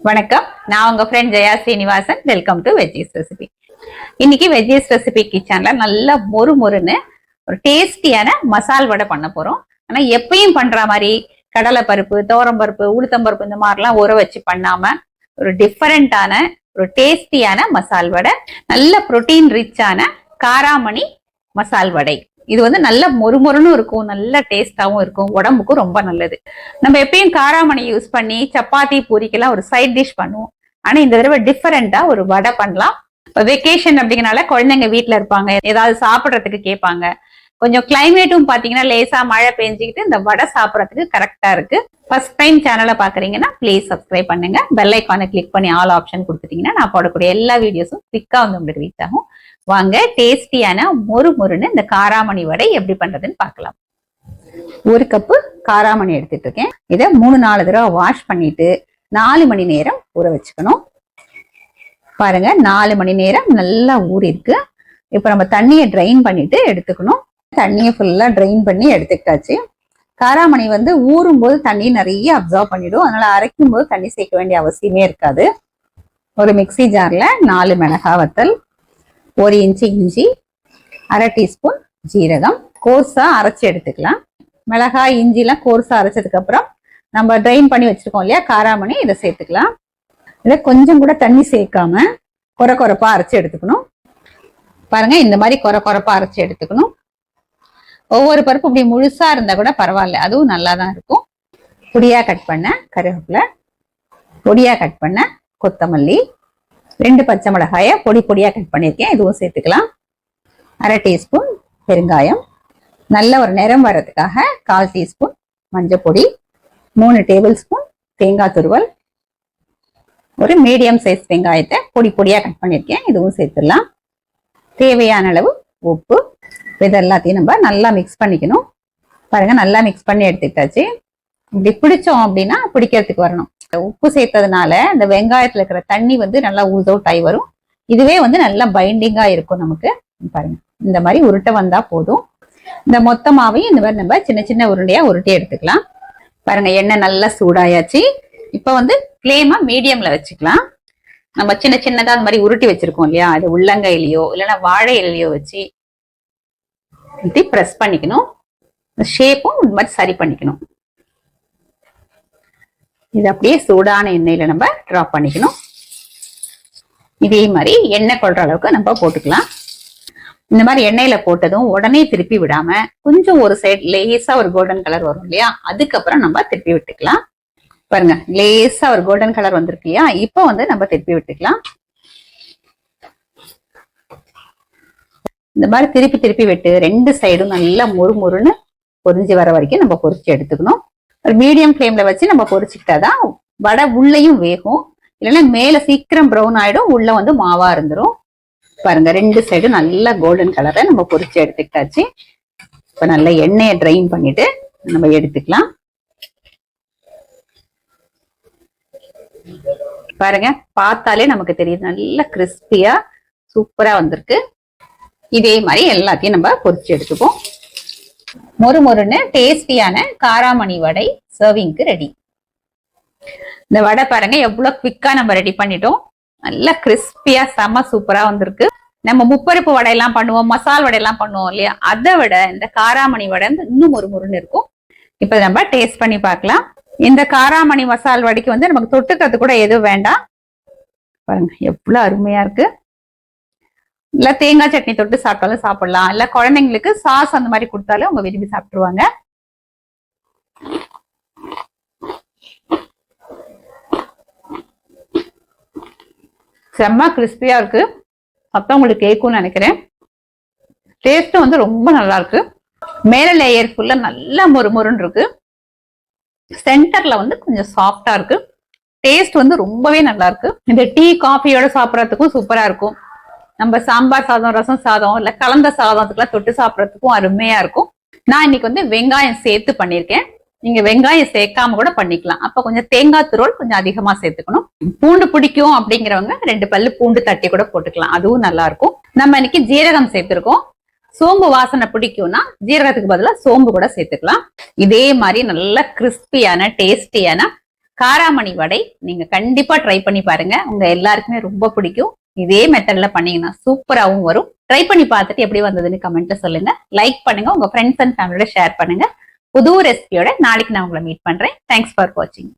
வணக்கம். நான் உங்க friend Jaya Srinivasan welcome to veggies recipe இன்னைக்கு வெஜ்ஜீஸ் ரெசிபி கிச்சன்ல நல்ல மொறு மொறுன்னு ஒரு டேஸ்டியான மசால் வடை பண்ண போறோம். ஆனா எப்பயும் பண்ற மாதிரி கடலை பருப்பு தோரம்பருப்பு பருப்பு இந்த மாதிரிலாம் ஊற வச்சு பண்ணாம ஒரு டிஃபரெண்டான ஒரு டேஸ்டியான மசால் வடை நல்ல புரோட்டீன் ரிச்சான காராமணி மசால் வடை. இது வந்து நல்ல மொறுமொறுன்னு இருக்கும் நல்ல டேஸ்டாகவும் இருக்கும் உடம்புக்கும் ரொம்ப நல்லது. நம்ம எப்பயும் காராமணி யூஸ் பண்ணி சப்பாத்தி பூரிக்கெல்லாம் ஒரு சைட் டிஷ் பண்ணுவோம். ஆனா இந்த தடவை டிஃபரெண்டா ஒரு வடை பண்ணலாம். இப்போ வெக்கேஷன் அப்படிங்கறனால குழந்தைங்க வீட்டில் இருப்பாங்க ஏதாவது சாப்பிட்றதுக்கு கேட்பாங்க. கொஞ்சம் கிளைமேட்டும் பாத்தீங்கன்னா லேசா மழை பெஞ்சுக்கிட்டு இந்த வடை சாப்பிட்றதுக்கு கரெக்டா இருக்கு. ஃபர்ஸ்ட் டைம் சேனலை பாக்குறீங்கன்னா ப்ளீஸ் சப்ஸ்கிரைப் பண்ணுங்க. பெல் ஐக்கானை கிளிக் பண்ணி ஆல் ஆப்ஷன் கொடுத்துட்டீங்கன்னா நான் போடக்கூடிய எல்லா வீடியோஸும் குவிக்கா வந்து உங்களுக்கு ரீச் ஆகும். வாங்க டேஸ்டியான மொறு மொறுன்னு இந்த காராமணி வடை எப்படி பண்றதுன்னு பார்க்கலாம். ஒரு கப்பு காராமணி எடுத்துட்டு இருக்கேன். இதை மூணு நாலு தடவை வாஷ் பண்ணிட்டு நாலு மணி நேரம் ஊற வச்சுக்கணும். பாருங்க நாலு மணி நேரம் நல்லா ஊறி இருக்கு. இப்போ நம்ம தண்ணியை ட்ரைன் பண்ணிட்டு எடுத்துக்கணும். தண்ணியை ஃபுல்லா ட்ரைன் பண்ணி எடுத்துக்கிட்டாச்சு. காராமணி வந்து ஊறும் போது தண்ணி நிறைய அப்சர்வ் பண்ணிடும். அதனால அரைக்கும் போது தண்ணி சேர்க்க வேண்டிய அவசியமே இருக்காது. ஒரு மிக்ஸி ஜார்ல நாலு மிளகா வத்தல் ஒரு இன்ச்சு இஞ்சி அரை டீஸ்பூன் ஜீரகம். கோர்ஸா அரைச்சி எடுத்துக்கலாம். மிளகாய் இஞ்சிலாம் கோர்ஸா அரைச்சதுக்கு அப்புறம் நம்ம ட்ரைன் பண்ணி வச்சிருக்கோம் இல்லையா? காராமணி இதை சேர்த்துக்கலாம். இதை கொஞ்சம் கூட தண்ணி சேர்க்காம கொர கொரப்பா அரைச்சி எடுத்துக்கணும். பாருங்க இந்த மாதிரி கொர கொரப்பா அரைச்சி எடுத்துக்கணும். ஒவ்வொரு பருப்பு இப்படி முழுசா இருந்தா கூட பரவாயில்ல. அதுவும் நல்லா தான் இருக்கும். பொடியா கட் பண்ண கருவேப்பிலை பொடியா கட் பண்ண கொத்தமல்லி ரெண்டு பச்சை மிளகாயை பொடி பொடியாக கட் பண்ணியிருக்கேன். இதுவும் சேர்த்துக்கலாம். அரை டீஸ்பூன் பெருங்காயம். நல்ல ஒரு நிறம் வர்றதுக்காக கால் டீஸ்பூன் மஞ்சள் பொடி. மூணு டேபிள் ஸ்பூன் தேங்காய் துருவல். ஒரு மீடியம் சைஸ் வெங்காயத்தை பொடி பொடியாக கட் பண்ணியிருக்கேன். இதுவும் சேர்த்துடலாம். தேவையான அளவு உப்பு. இது எல்லாத்தையும் நம்ம நல்லா மிக்ஸ் பண்ணிக்கணும். பாருங்க நல்லா மிக்ஸ் பண்ணி எடுத்துக்கிட்டாச்சு. இப்படி பிடிச்சோம் அப்படின்னா பிடிக்கிறதுக்கு வரணும். உப்பு சேர்த்ததுனால இந்த வெங்காயத்துல இருக்கிற தண்ணி வந்து நல்லா ஊஸ் அவுட் ஆகி வரும். இதுவே வந்து நல்லா பைண்டிங்கா இருக்கும் நமக்கு. பாருங்க. இந்த மாதிரி உருட்டை வந்தா போதும். இந்த மொத்தமாவையும் இந்த மாதிரி நம்ம சின்ன சின்ன உருண்டையா உருட்டி எடுத்துக்கலாம். பாருங்க எண்ணெய் நல்லா சூடாயாச்சு. இப்ப வந்து ஃப்ளேமா மீடியம்ல வச்சுக்கலாம். நம்ம சின்ன சின்னதா அந்த மாதிரி உருட்டி வச்சிருக்கோம் இல்லையா? அது உள்ளங்கையிலயோ இல்லைன்னா வாழை இலையோ வச்சு இப்படி ப்ரெஸ் பண்ணிக்கணும். ஷேப்பும் இந்த மாதிரி சரி பண்ணிக்கணும். இது அப்படியே சூடான எண்ணெயில நம்ம ட்ராப் பண்ணிக்கணும். இதே மாதிரி எண்ணெய் கொள்ற அளவுக்கு நம்ம போட்டுக்கலாம். இந்த மாதிரி எண்ணெயில போட்டதும் உடனே திருப்பி விடாம கொஞ்சம் ஒரு சைடு லேசா ஒரு கோல்டன் கலர் வரும் இல்லையா? அதுக்கப்புறம் நம்ம திருப்பி விட்டுக்கலாம். பாருங்க லேசா ஒரு கோல்டன் கலர் வந்திருக்கு இல்லையா? இப்போ வந்து நம்ம திருப்பி விட்டுக்கலாம். இந்த மாதிரி திருப்பி திருப்பி விட்டு ரெண்டு சைடும் நல்லா மொறு மொறுன்னு பொரிஞ்சு வர வரைக்கும் நம்ம பொரிச்சு எடுத்துக்கணும். ஒரு மீடியம் ஃப்ளேம்ல வச்சு நம்ம பொரிச்சுக்கிட்டாதான் வடை உள்ளேயும் வேகும். இல்லைன்னா மேல சீக்கிரம் ப்ரௌன் ஆயிடும் உள்ள வந்து மாவா இருந்துரும். பாருங்க ரெண்டு சைடும் நல்லா கோல்டன் கலரை நம்ம பொரிச்சு எடுத்துக்கிட்டாச்சு. இப்ப நல்லா எண்ணெயை ட்ரைன் பண்ணிட்டு நம்ம எடுத்துக்கலாம். பாருங்க பார்த்தாலே நமக்கு தெரியுது. நல்ல கிறிஸ்பியா சூப்பரா வந்திருக்கு. இதே மாதிரி எல்லாத்தையும் நம்ம பொரிச்சு எடுத்துப்போம். மொறு மொறுன்னு டேஸ்டியான காராமணி வடை சர்விங்க்கு ரெடி இந்த வடை பாருங்க எவ்வளவு குவிக்கா நம்ம ரெடி பண்ணிட்டோம். நல்லா கிறிஸ்பியா செம சூப்பரா வந்திருக்கு. நம்ம முப்பருப்பு வடையெல்லாம் பண்ணுவோம் மசால் வடையெல்லாம் பண்ணுவோம் இல்லையா? அதை விட இந்த காராமணி வடை வந்து இன்னும் ஒரு முருன்னு இருக்கும். இப்போ நம்ம டேஸ்ட் பண்ணி பார்க்கலாம். இந்த காராமணி மசால் வடைக்கு வந்து நமக்கு தொட்டுக்கிறது கூட எதுவும் வேண்டாம். பாருங்க எவ்வளோ அருமையா இருக்கு. இல்ல தேங்காய் சட்னி தொட்டு சாப்பிட்டாலும் சாப்பிடலாம். இல்ல குழந்தைங்களுக்கு சாஸ் அந்த மாதிரி கொடுத்தாலும் அவங்க விரும்பி சாப்பிட்டுருவாங்க. செம்ம கிறிஸ்பியா இருக்கு. அப்போ உங்களுக்கு கேட்கும்னு நினைக்கிறேன். டேஸ்ட்டும் வந்து ரொம்ப நல்லா இருக்கு. மேல லேயர் ஃபுல்லா நல்லா மொறு மொறுன்னு இருக்கு. சென்டர்ல வந்து கொஞ்சம் சாஃப்டா இருக்கு. டேஸ்ட் வந்து ரொம்பவே நல்லா இருக்கு. இந்த டீ காஃபியோட சாப்பிட்றதுக்கும் சூப்பரா இருக்கும். நம்ம சாம்பார் சாதம் ரசம் சாதம் இல்ல கலந்த சாதத்துக்குலாம் தொட்டு சாப்பிட்றதுக்கும் அருமையா இருக்கும். நான் இன்னைக்கு வந்து வெங்காயம் சேர்த்து பண்ணியிருக்கேன். நீங்க வெங்காயம் சேர்க்காம கூட பண்ணிக்கலாம். அப்ப கொஞ்சம் தேங்காய் துரோல் கொஞ்சம் அதிகமா சேர்த்துக்கணும். பூண்டு பிடிக்கும் அப்படிங்கிறவங்க ரெண்டு பல்லு பூண்டு தட்டி கூட போட்டுக்கலாம். அதுவும் நல்லா இருக்கும். நம்ம இன்னைக்கு ஜீரகம் சேர்த்திருக்கோம். சோம்பு வாசனை பிடிக்கும்னா ஜீரகத்துக்கு பதிலா சோம்பு கூட சேர்த்துக்கலாம். இதே மாதிரி நல்ல கிறிஸ்பியான டேஸ்டியான காராமணி வடை நீங்க கண்டிப்பா ட்ரை பண்ணி பாருங்க. உங்க எல்லாருக்குமே ரொம்ப பிடிக்கும். இதே மெத்தட்ல பண்ணீங்கன்னா சூப்பராகவும் வரும். ட்ரை பண்ணி பார்த்துட்டு எப்படி வந்ததுன்னு கமெண்ட்ல சொல்லுங்க. லைக் பண்ணுங்க. உங்க ஃப்ரெண்ட்ஸ் அண்ட் ஃபேமிலியோட ஷேர் பண்ணுங்க. புது ரெசிபியோட நாளைக்கு நான் உங்களை மீட் பண்றேன். தேங்க்ஸ் ஃபார் வாட்சிங்